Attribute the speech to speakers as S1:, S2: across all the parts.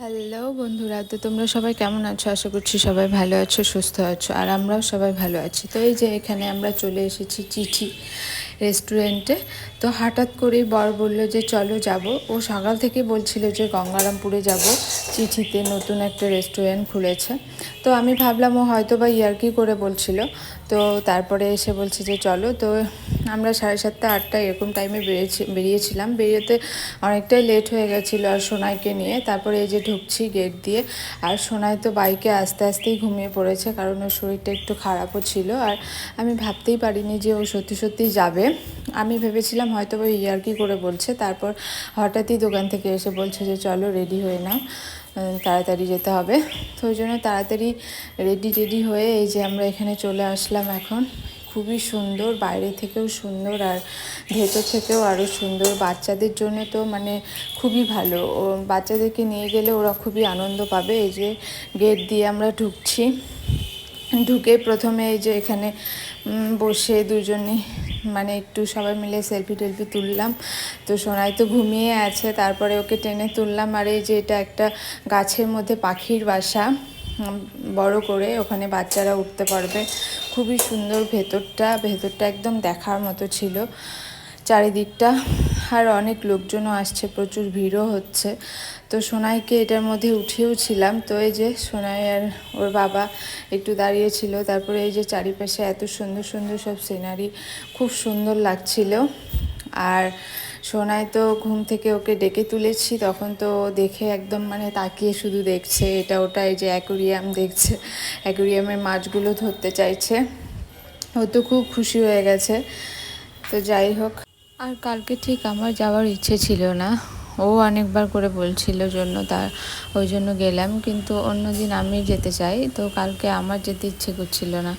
S1: Hello বন্ধুরা, তো তোমরা সবাই কেমন আছো? আশা করছি সবাই ভালো আছো, সুস্থ আছো, আর আমরাও সবাই ভালো আছি। তো এই যে এখানে আমরা চলে এসেছি চিঠি রেস্টুরেন্টে তো হঠাৎ করেই বর বলল যে, চলো যাব। ও সকাল থেকে বলছিল যে, গঙ্গারামপুরে যাব। চিঠিতে নতুন একটা রেস্টুরেন্ট খুলেছে। তো আমি ভাবলাম ও হয়তো বা ইয়ার্কি করে বলছিল। তো তারপরে এসে বলছে যে, চলো। তো আমরা সাড়ে সাতটা, আটটা এরকম টাইমে বেরিয়েছি, বেরিয়েছিলাম। বেরিয়েতে অনেকটাই লেট হয়ে গেছিল আর সোনাইকে নিয়ে। তারপরে এই যে ঢুকছি গেট দিয়ে, আর সোনাই তো বাইকে আস্তে আস্তেই ঘুমিয়ে পড়েছে, কারণ ওর শরীরটা একটু খারাপও ছিল। আর আমি ভাবতেই পারিনি যে ও সত্যি সত্যি যাবে। আমি ভেবেছিলাম হয়তো বা ইয়ার্কি করে বলছে। তারপর হঠাৎই দোকান থেকে এসে বলছে যে, চলো রেডি হয়ে নাও। তাড়াতাড়ি যেতে হবে। তো ওই জন্য তাড়াতাড়ি রেডি টেডি হয়ে এই যে আমরা এখানে চলে আসলাম এখন। খুবই সুন্দর, বাইরে থেকেও সুন্দর আর ভেতর থেকেও আরও সুন্দর। বাচ্চাদের জন্য তো মানে খুবই ভালো। ও বাচ্চাদেরকে নিয়ে গেলে ওরা খুবই আনন্দ পাবে। এই যে গেট দিয়ে আমরা ঢুকছি। ঢুকে প্রথমে এই যে এখানে বসে দুজনে মানে একটু সবাই মিলে সেলফি টেলফি তুললাম। তো সোনাই তো ঘুমিয়ে আছে, তারপরে ওকে টেনে তুললাম। আর এই যে এটা একটা গাছের মধ্যে পাখির বাসা বড় করে ওখানে বাচ্চারা উঠতে পারবে। খুবই সুন্দর ভেতরটা ভেতরটা একদম দেখার মতো ছিল। চারিদিকটা আর অনেক লোকজনও আসছে, প্রচুর ভিড়ও হচ্ছে। তো সোনাইকে এটার মধ্যে উঠেও ছিলাম। তো এই যে সোনাই আর ওর বাবা একটু দাঁড়িয়েছিল তারপরে এই যে চারিপাশে এত সুন্দর সুন্দর সব সিনারি খুব সুন্দর লাগছিল। আর সোনাই তো ঘুম থেকে ওকে ডেকে তুলেছি। তখন তো দেখে একদম মানে তাকিয়ে শুধু দেখছে, এটা ওটা, এই যে অ্যাকোরিয়াম দেখছে, অ্যাকোরিয়ামের মাছগুলো ধরতে চাইছে। ও তো খুব খুশি হয়ে গেছে। তো যাই হোক আর কালকে ঠিক আমার যাওয়ার ইচ্ছে ছিল না। ও অনেকবার করে বলছিল জন্য তার ওই জন্য গেলাম, কিন্তু অন্যদিন আমি যেতে চাই, তো কালকে আমার যেতে ইচ্ছে করছিল না।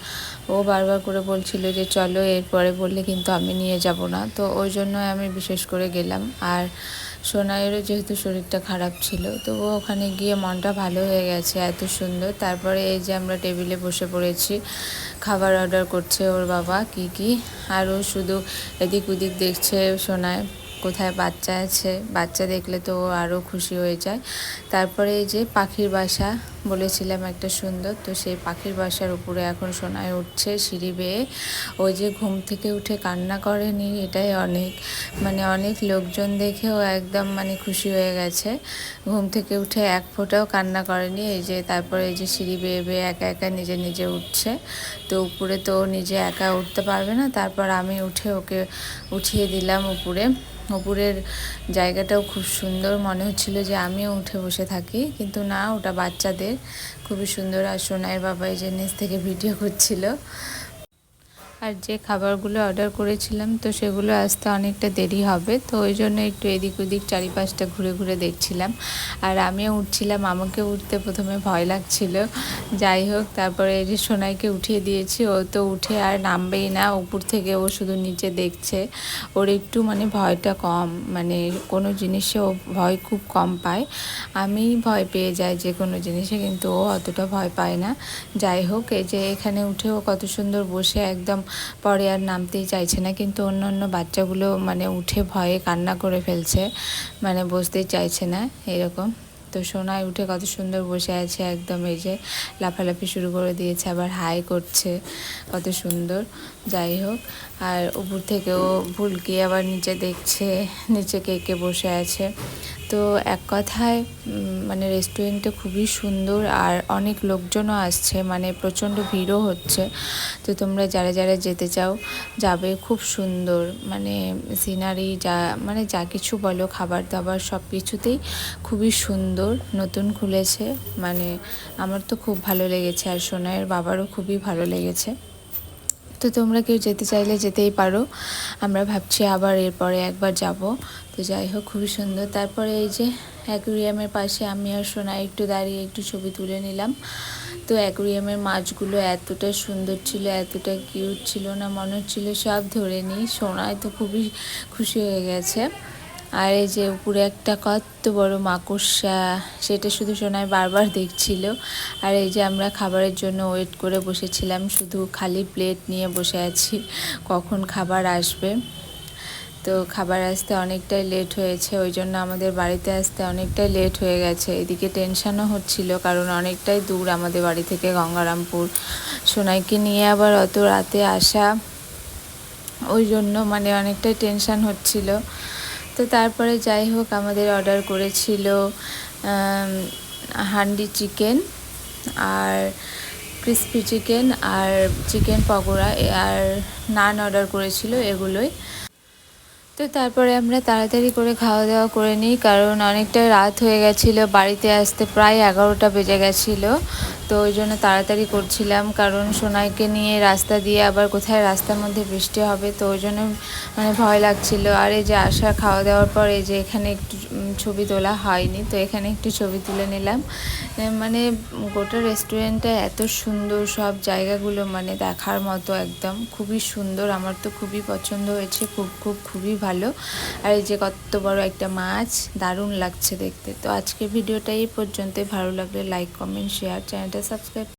S1: ও বারবার করে বলছিল যে, চলো এরপরে বললে কিন্তু আমি নিয়ে যাব না। তো ওই জন্য আমি বিশেষ করে গেলাম। আর সোনাইয়েরও যেহেতু শরীরটা খারাপ ছিল, তো ও ওখানে গিয়ে মনটা ভালো হয়ে গেছে, এত সুন্দর। তারপরে এই যে আমরা টেবিলে বসে পড়েছি, খাবার অর্ডার করছে ওর বাবা, কি কি। আর ও শুধু এদিক ওদিক দেখছে সোনায় কোথায় বাচ্চা আছে, বাচ্চা দেখলে তো আরও খুশি হয়ে যায়। তারপরে এই যে পাখির বাসা বলেছিলাম একটা সুন্দর, তো সেই পাখির বাসার উপরে এখন সোনায় উঠছে সিঁড়ি বেয়ে। ও যে ঘুম থেকে উঠে কান্না করেনি, এটাই অনেক। মানে অনেক লোকজন দেখেও একদম মানে খুশি হয়ে গেছে। ঘুম থেকে উঠে এক ফোঁটাও কান্না করেনি, এই যে তারপরে এই যে সিঁড়ি বেয়ে বেয়ে একা একা নিজে নিজে উঠছে। তো উপরে তো নিজে একা উঠতে পারবে না, তারপর আমি উঠে ওকে উঠিয়ে দিলাম উপরে। উপরের জায়গাটাও খুব সুন্দর। মনে হচ্ছিল যে আমিও উঠে বসে থাকি, কিন্তু না, ওটা বাচ্চাদের। খুবই সুন্দর। আর সোনাইয়ের বাবা এই যে নিচ থেকে ভিডিও করছিল। আর যে খাবারগুলো অর্ডার করেছিলাম, তো সেগুলো আসতে অনেকটা দেরি হবে, তো ওই জন্য একটু এদিক ওদিক চারিপাশটা ঘুরে ঘুরে দেখছিলাম। আর আমিও উঠছিলাম, আমাকে উঠতে প্রথমে ভয় লাগছিল। যাই হোক, তারপরে এই যে সোনাইকে উঠিয়ে দিয়েছি, ও তো উঠে আর নামবেই না, উপর থেকে ও শুধু নিচে দেখছে। ওর একটু মানে ভয়টা কম মানে কোনো জিনিসে ও ভয় খুব কম পায়। আমি ভয় পেয়ে যাই যে কোনো জিনিসে, কিন্তু ও অতটা ভয় পায় না। যাই হোক, এই যে এখানে উঠে ও কত সুন্দর বসে একদম পরে আর নামতেই চাইছে না, কিন্তু অন্য অন্য বাচ্চাগুলো মানে উঠে ভয়ে কান্না করে ফেলছে মানে বসতেই চাইছে না, এরকম। তো সোনায় উঠে কত সুন্দর বসে আছে একদম, এই যে লাফালাফি শুরু করে দিয়েছে, আবার হাই করছে, কত সুন্দর। যাই হোক, আর উপর থেকেও ভুলকি আবার নিচে দেখছে, নিচে কে কে বসে আছে। তো এক কথায় মানে রেস্টুরেন্টটা খুবই সুন্দর আর অনেক লোকজনও আসছে মানে প্রচণ্ড ভিড়ও হচ্ছে। তো তোমরা যারা যারা যেতে চাও, যাবে, খুব সুন্দর। মানে সিনারি যা মানে যা কিছু বলো, খাবার দাবার সব কিছুতেই খুবই সুন্দর, নতুন খুলেছে। মানে আমার তো খুব ভালো লেগেছে আর সোনাইয়ের বাবারও খুবই ভালো লেগেছে। তো তোমরা কেউ যেতে চাইলে যেতেই পারো। আমরা ভাবছি আবার এরপরে একবার যাব। তো যাই হোক, খুবই সুন্দর। তারপরে এই যে অ্যাকুরিয়ামের পাশে আমি আর সোনা একটু দাঁড়িয়ে একটু ছবি তুলে নিলাম। তো অ্যাকুরিয়ামের মাছগুলো এতটা সুন্দর ছিল, এতটা কিউট ছিল না, মনে হচ্ছিল সব ধরে নিই। সোনায় তো খুবই খুশি হয়ে গেছে। আর এই যে উপরে একটা কত বড় মাকড়সা, সেটা শুধু সোনায় বারবার দেখছিল। আর এই যে আমরা খাবারের জন্য ওয়েট করে বসেছিলাম, শুধু খালি প্লেট নিয়ে বসে আছি, কখন খাবার আসবে। তো খাবার আসতে অনেকটাই লেট হয়েছে, ওই জন্য আমাদের বাড়িতে আসতে অনেকটাই লেট হয়ে গেছে। এদিকে টেনশানও হচ্ছিল, কারণ অনেকটাই দূর আমাদের বাড়ি থেকে গঙ্গারামপুর। সোনাইকে নিয়ে আবার অত রাতে আসা, ওই জন্য মানে অনেকটাই টেনশান হচ্ছিল। তো তারপরে যাই হোক, আমাদের অর্ডার করেছিল হান্ডি চিকেন আর ক্রিসপি চিকেন আর চিকেন পকোড়া আর নান অর্ডার করেছিল এগুলোই। তো তারপরে আমরা তাড়াতাড়ি করে খাওয়া দাওয়া করে নিই, কারণ অনেকটা রাত হয়ে গেছিল, বাড়িতে আসতে প্রায় এগারোটা বেজে গেছিল। তো ওই জন্য তাড়াতাড়ি করছিলাম, কারণ সোনাইকে নিয়ে রাস্তা দিয়ে আবার কোথায় রাস্তার মধ্যে বৃষ্টি হবে, তো ওই জন্য মানে ভয় লাগছিল। আর এই যে আসা খাওয়া দাওয়ার পর এই যে এখানে একটু ছবি তোলা হয়নি, তো এখানে একটু ছবি তুলে নিলাম। মানে গোটা রেস্টুরেন্টটা এত সুন্দর, সব জায়গাগুলো মানে দেখার মতো একদম, খুবই সুন্দর, আমার তো খুবই পছন্দ হয়েছে, খুব খুব, খুবই ভালো। আর এই যে কত বড় একটা মাছ, দারুণ লাগছে দেখতে। তো আজকে ভিডিওটা এই পর্যন্তই, ভালো লাগলে লাইক কমেন্ট শেয়ার চ্যানেলটা నచ్చితే సబ్స్క్రైబ్